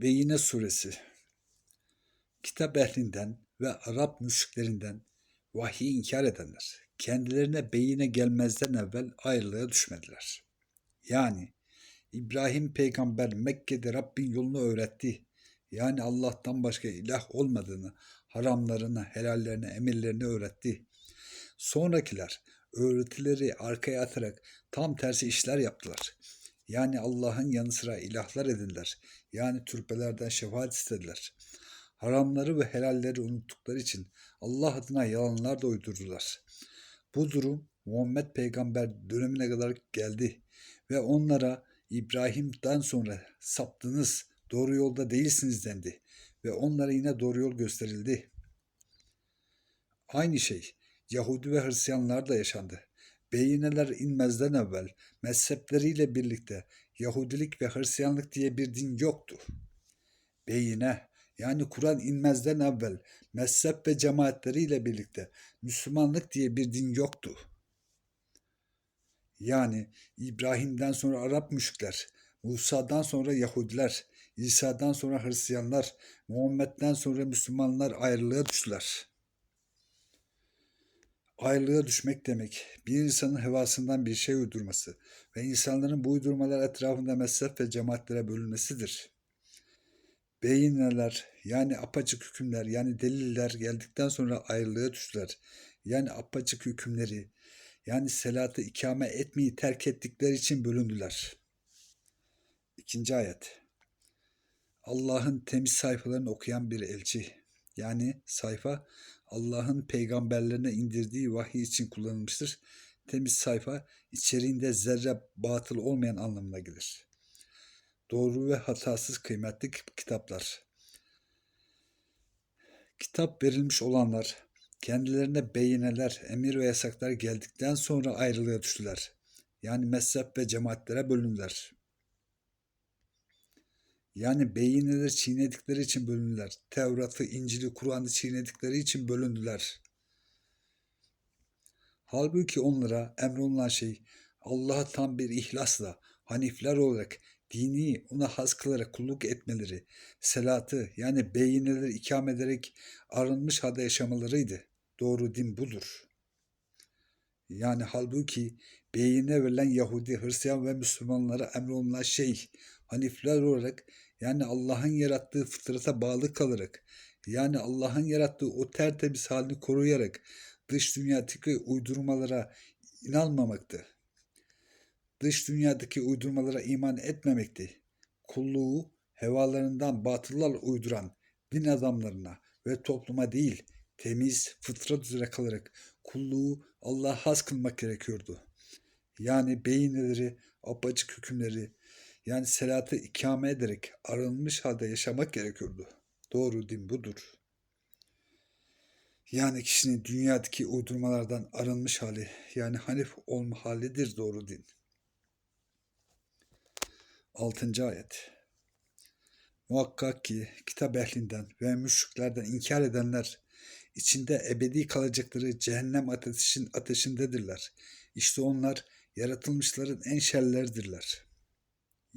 ve yine suresi. Kitap ehlinden ve Arap müşriklerinden vahyi inkar edenler kendilerine beyine gelmezden evvel ayrılığa düşmediler. Yani İbrahim peygamber Mekke'de Rabbin yolunu öğretti. Yani Allah'tan başka ilah olmadığını, haramlarını, helallerini, emirlerini öğretti. Sonrakiler öğretileri arkaya atarak tam tersi işler yaptılar. Yani Allah'ın yanı sıra ilahlar edindiler. Yani türbelerden şefaat istediler. Haramları ve helalleri unuttukları için Allah adına yalanlar da uydurdular. Bu durum Muhammed peygamber dönemine kadar geldi ve onlara İbrahim'den sonra saptınız, doğru yolda değilsiniz dendi ve onlara yine doğru yol gösterildi. Aynı şey Yahudi ve Hristiyanlar da yaşandı. Beyineler inmezden evvel mezhepleriyle birlikte Yahudilik ve Hristiyanlık diye bir din yoktu. Beyine yani Kur'an inmezden evvel mezhep ve cemaatleriyle birlikte Müslümanlık diye bir din yoktu. Yani İbrahim'den sonra Arap müşrikler, Musa'dan sonra Yahudiler, İsa'dan sonra Hristiyanlar, Muhammed'den sonra Müslümanlar ayrılığa düştüler. Ayrılığa düşmek demek, bir insanın hevasından bir şey uydurması ve insanların bu uydurmalar etrafında mezhep ve cemaatlere bölünmesidir. Beyinler yani apaçık hükümler yani deliller geldikten sonra ayrılığa düştüler. Yani apaçık hükümleri yani selatı ikame etmeyi terk ettikleri için bölündüler. İkinci ayet. Allah'ın temiz sayfalarını okuyan bir elçi. Yani sayfa Allah'ın peygamberlerine indirdiği vahiy için kullanılmıştır. Temiz sayfa içeriğinde zerre batıl olmayan anlamına gelir. Doğru ve hatasız kıymetli kitaplar. Kitap verilmiş olanlar kendilerine beyineler, emir ve yasaklar geldikten sonra ayrılığa düştüler. Yani mezhep ve cemaatlere bölündüler. Yani beyineleri çiğnedikleri için bölündüler. Tevrat'ı, İncil'i, Kur'an'ı çiğnedikleri için bölündüler. Halbuki onlara emrolunan şey Allah'a tam bir ihlasla, hanifler olarak dini ona has kılarak kulluk etmeleri, selatı yani beyineleri ikame ederek arınmış halde yaşamalarıydı. Doğru din budur. Yani halbuki beyine verilen Yahudi, Hristiyan ve Müslümanlara emrolunan şey hanifler olarak yani Allah'ın yarattığı fıtrata bağlı kalarak yani Allah'ın yarattığı o tertemiz halini koruyarak dış dünyadaki uydurmalara inanmamaktı. Dış dünyadaki uydurmalara iman etmemekti. Kulluğu hevalarından batıllar uyduran din adamlarına ve topluma değil, temiz, fıtrat üzere kalarak kulluğu Allah'a has kılmak gerekiyordu. Yani beyinleri, apaçık hükümleri, yani selatı ikame ederek arınmış halde yaşamak gerekiyordu. Doğru din budur. Yani kişinin dünyadaki uydurmalardan arınmış hali, yani hanif olma halidir doğru din. 6. ayet Muhakkak ki kitap ehlinden ve müşriklerden inkar edenler içinde ebedi kalacakları cehennem ateşin ateşindedirler. İşte onlar yaratılmışların en şerleridirler.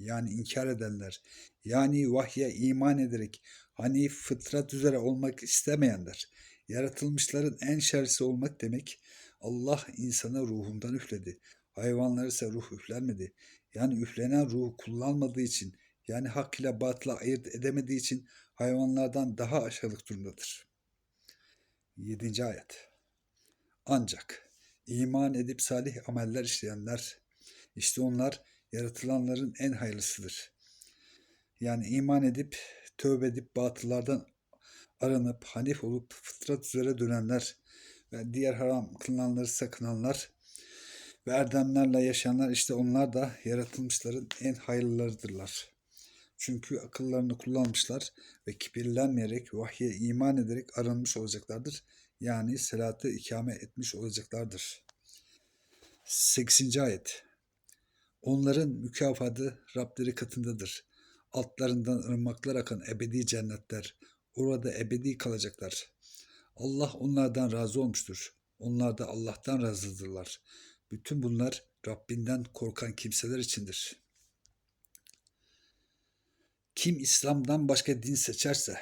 Yani inkar edenler, yani vahye iman ederek hanif fıtrat üzere olmak istemeyenler, yaratılmışların en şerlisi olmak demek Allah insana ruhundan üfledi. Hayvanlar ise ruh üflenmedi. Yani üflenen ruhu kullanmadığı için yani hak ile batıla ayırt edemediği için hayvanlardan daha aşağılık durumdadır. 7. ayet. Ancak iman edip salih ameller işleyenler işte onlar yaratılanların en hayırlısıdır. Yani iman edip tövbe edip batıllardan aranıp hanif olup fıtrat üzere dönenler ve diğer haram kılınanları sakınanlar ve erdemlerle yaşayanlar işte onlar da yaratılmışların en hayırlılarıdırlar. Çünkü akıllarını kullanmışlar ve kibirlenmeyerek vahye iman ederek aranmış olacaklardır. Yani selatı ikame etmiş olacaklardır. 8. ayet Onların mükafatı Rableri katındadır. Altlarından ırmaklar akan ebedi cennetler. Orada ebedi kalacaklar. Allah onlardan razı olmuştur. Onlar da Allah'tan razıdırlar. Bütün bunlar Rabbinden korkan kimseler içindir. Kim İslam'dan başka din seçerse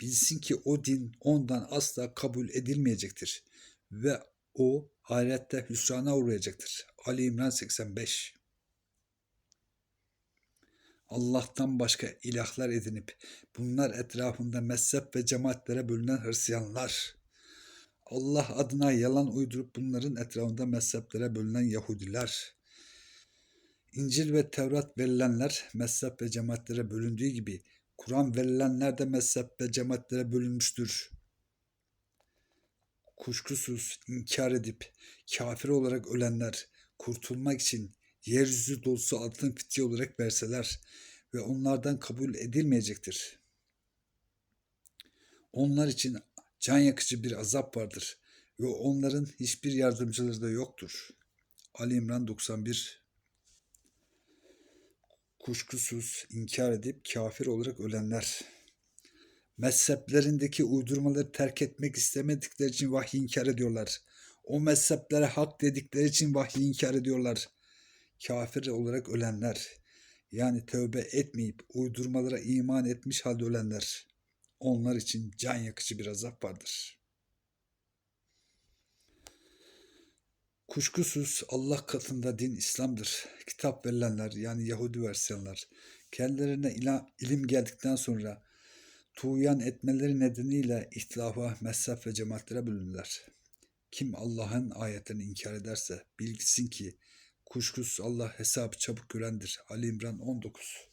bilsin ki o din ondan asla kabul edilmeyecektir ve o ahirette hüsrana uğrayacaktır. Ali İmran 85 Allah'tan başka ilahlar edinip bunlar etrafında mezhep ve cemaatlere bölünen Hristiyanlar, Allah adına yalan uydurup bunların etrafında mezheplere bölünen Yahudiler, İncil ve Tevrat verilenler mezhep ve cemaatlere bölündüğü gibi Kur'an verilenler de mezhep ve cemaatlere bölünmüştür. Kuşkusuz inkar edip kafir olarak ölenler kurtulmak için yeryüzü dolusu altın fitye olarak verseler ve onlardan kabul edilmeyecektir. Onlar için can yakıcı bir azap vardır ve onların hiçbir yardımcıları da yoktur. Ali İmran 91 Kuşkusuz inkar edip kafir olarak ölenler. Mezheplerindeki uydurmaları terk etmek istemedikleri için vahyi inkar ediyorlar. O mezheplere hak dedikleri için vahyi inkar ediyorlar. Kafir olarak ölenler. Yani tövbe etmeyip uydurmalara iman etmiş halde ölenler. Onlar için can yakıcı bir azap vardır. Kuşkusuz Allah katında din İslam'dır. Kitap verilenler yani Yahudi versiyonlar kendilerine ilim geldikten sonra tuğyan etmeleri nedeniyle ihtilafa, mezhep ve cemaatlere bölündüler. Kim Allah'ın ayetlerini inkar ederse bilgisi ki kuşkusuz Allah hesabı çabuk görendir. Ali İmran 19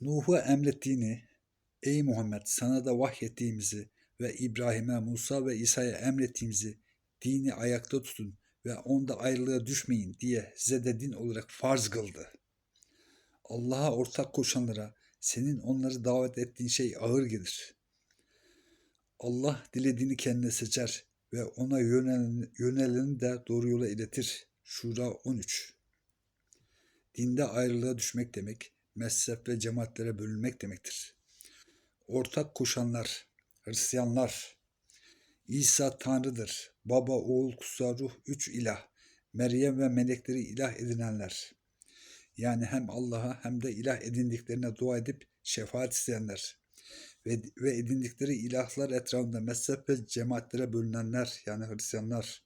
Nuh'a emrettiğini, ey Muhammed sana da vahyettiğimizi ve İbrahim'e, Musa ve İsa'ya emrettiğimizi dini ayakta tutun ve onda ayrılığa düşmeyin diye size din olarak farz kıldı. Allah'a ortak koşanlara senin onları davet ettiğin şey ağır gelir. Allah dilediğini kendine seçer ve ona yöneleni, yöneleni de doğru yola iletir. Şura 13 Dinde ayrılığa düşmek demek, mezhep ve cemaatlere bölünmek demektir. Ortak koşanlar, Hristiyanlar, İsa Tanrı'dır, Baba, Oğul, Kutsal Ruh, üç ilah, Meryem ve melekleri ilah edinenler. Yani hem Allah'a hem de ilah edindiklerine dua edip şefaat isteyenler ve, ve edindikleri ilahlar etrafında mezhep ve cemaatlere bölünenler yani Hristiyanlar.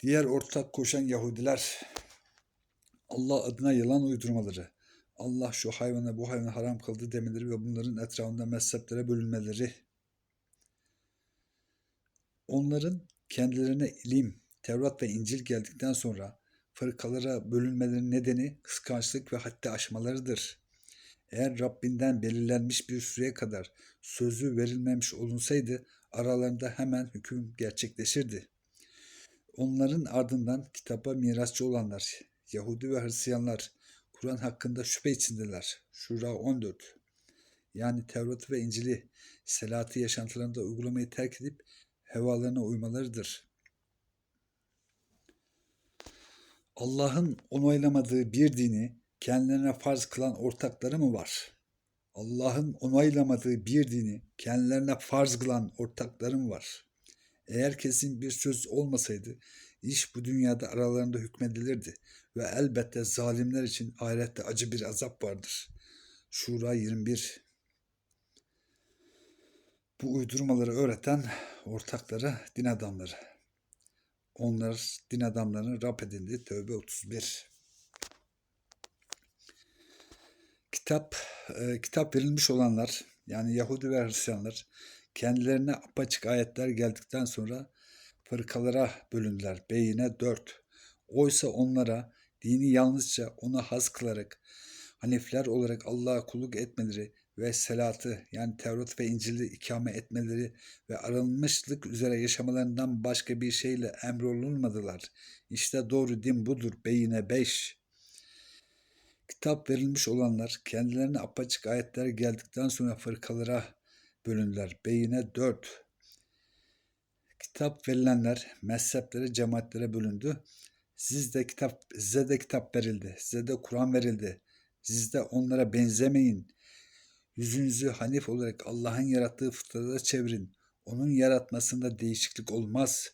Diğer ortak koşan Yahudiler, Allah adına yalan uydurmaları, Allah şu hayvana bu hayvanı haram kıldı demeleri ve bunların etrafında mezheplere bölünmeleri. Onların kendilerine ilim, Tevrat ve İncil geldikten sonra fırkalara bölünmelerinin nedeni kıskançlık ve hatta aşmalarıdır. Eğer Rabbinden belirlenmiş bir süreye kadar sözü verilmemiş olunsaydı aralarında hemen hüküm gerçekleşirdi. Onların ardından kitaba mirasçı olanlar, Yahudi ve Hristiyanlar, Kur'an hakkında şüphe içindeler. Şura 14. Yani Tevrat ve İncil'i selatı yaşantılarında uygulamayı terk edip hevalarına uymalarıdır. Allah'ın onaylamadığı bir dini kendilerine farz kılan ortakları mı var? Allah'ın onaylamadığı bir dini kendilerine farz kılan ortakları mı var? Eğer kesin bir söz olmasaydı iş bu dünyada aralarında hükmedilirdi ve elbette zalimler için ahirette acı bir azap vardır. Şura 21 Bu uydurmaları öğreten ortakları din adamları. Onlar din adamlarının Rab edindi. Tövbe 31 Kitap, e, kitap verilmiş olanlar yani Yahudi ve Hristiyanlar kendilerine apaçık ayetler geldikten sonra fırkalara bölündüler. Beyine dört. Oysa onlara dini yalnızca ona has kılarak Hanifler olarak Allah'a kulluk etmeleri ve selatı yani Tevrat ve İncil'i ikame etmeleri ve aranmışlık üzere yaşamalarından başka bir şeyle emrolunmadılar. İşte doğru din budur. Beyine 5. Kitap verilmiş olanlar kendilerine apaçık ayetler geldikten sonra fırkalara bölündüler. Beyine 4. Kitap verilenler mezheplere, cemaatlere bölündü. Sizde kitap, size de kitap verildi. Size de Kur'an verildi. Siz de onlara benzemeyin. Yüzünüzü hanif olarak Allah'ın yarattığı fıtrata çevirin. Onun yaratmasında değişiklik olmaz.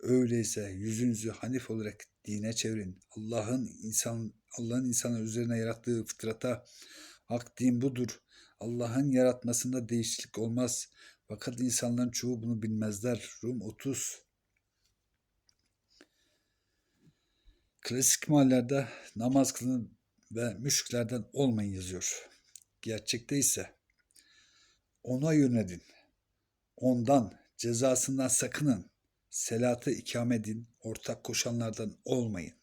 Öyleyse yüzünüzü hanif olarak dine çevirin. Allah'ın insan Allah'ın insanın üzerine yarattığı fıtrata hak din budur. Allah'ın yaratmasında değişiklik olmaz. Fakat insanların çoğu bunu bilmezler. Rum 30 Klasik mahallelerde namaz kılın ve müşriklerden olmayın yazıyor. Gerçekte ise ona yönelin. Ondan, cezasından sakının. Selatı ikame edin, ortak koşanlardan olmayın.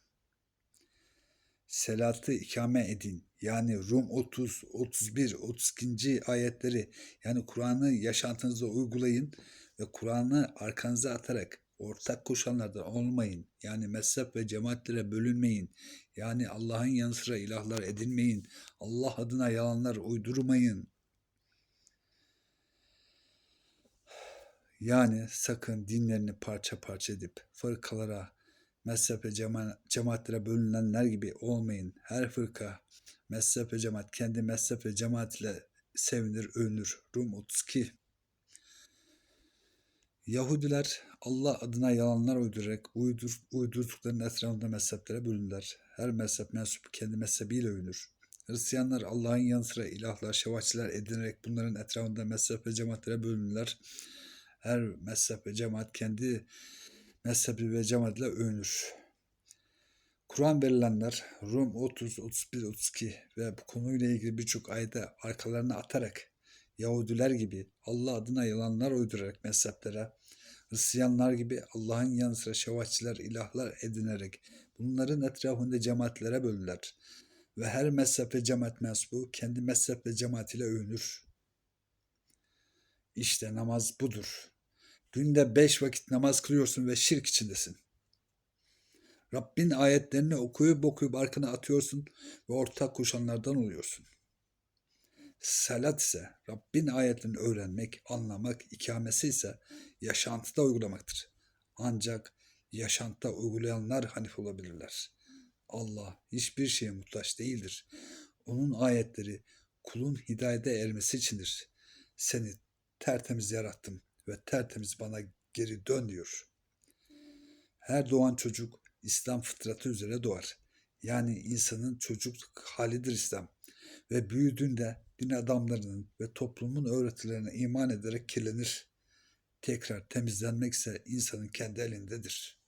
Selatı ikame edin. Yani Rum 30, 31, 32. ayetleri yani Kur'an'ı yaşantınıza uygulayın ve Kur'an'ı arkanıza atarak ortak koşanlardan olmayın. Yani mezhep ve cemaatlere bölünmeyin. Yani Allah'ın yanı sıra ilahlar edinmeyin. Allah adına yalanlar uydurmayın. Yani sakın dinlerini parça parça edip fırkalara, mezhep ve cema- cemaatlere bölünenler gibi olmayın. Her fırka, mezhep ve cemaat kendi mezhep ve cemaat sevinir, övünür. Rum 32 Yahudiler Allah adına yalanlar uydurarak uydur, uydurduklarının etrafında mezheplere bölündüler. Her mezhep mensup kendi mezhebiyle övünür. Hristiyanlar Allah'ın yanı sıra ilahlar, şevaçiler edinerek bunların etrafında mezhep ve cemaatlere bölündüler. Her mezhep ve cemaat kendi mezhebi ve cemaatle övünür. Kur'an verilenler Rum 30, 31, 32 ve bu konuyla ilgili birçok ayete arkalarına atarak Yahudiler gibi Allah adına yalanlar uydurarak mezheplere, Hristiyanlar gibi Allah'ın yanı sıra şevaççiler, ilahlar edinerek bunların etrafında cemaatlere bölürler. Ve her mezhep ve cemaat mensubu kendi mezhep ve cemaatiyle övünür. İşte namaz budur. Günde beş vakit namaz kılıyorsun ve şirk içindesin. Rabbin ayetlerini okuyup okuyup arkana atıyorsun ve ortak koşanlardan oluyorsun. Salat ise Rabbin ayetlerini öğrenmek, anlamak, ikamesi ise yaşantıda uygulamaktır. Ancak yaşantıda uygulayanlar hanif olabilirler. Allah hiçbir şeye muhtaç değildir. Onun ayetleri kulun hidayete ermesi içindir. Seni tertemiz yarattım ve tertemiz bana geri dön diyor. Her doğan çocuk İslam fıtratı üzere doğar. Yani insanın çocukluk halidir İslam. Ve büyüdüğünde din adamlarının ve toplumun öğretilerine iman ederek kirlenir. Tekrar temizlenmek ise insanın kendi elindedir.''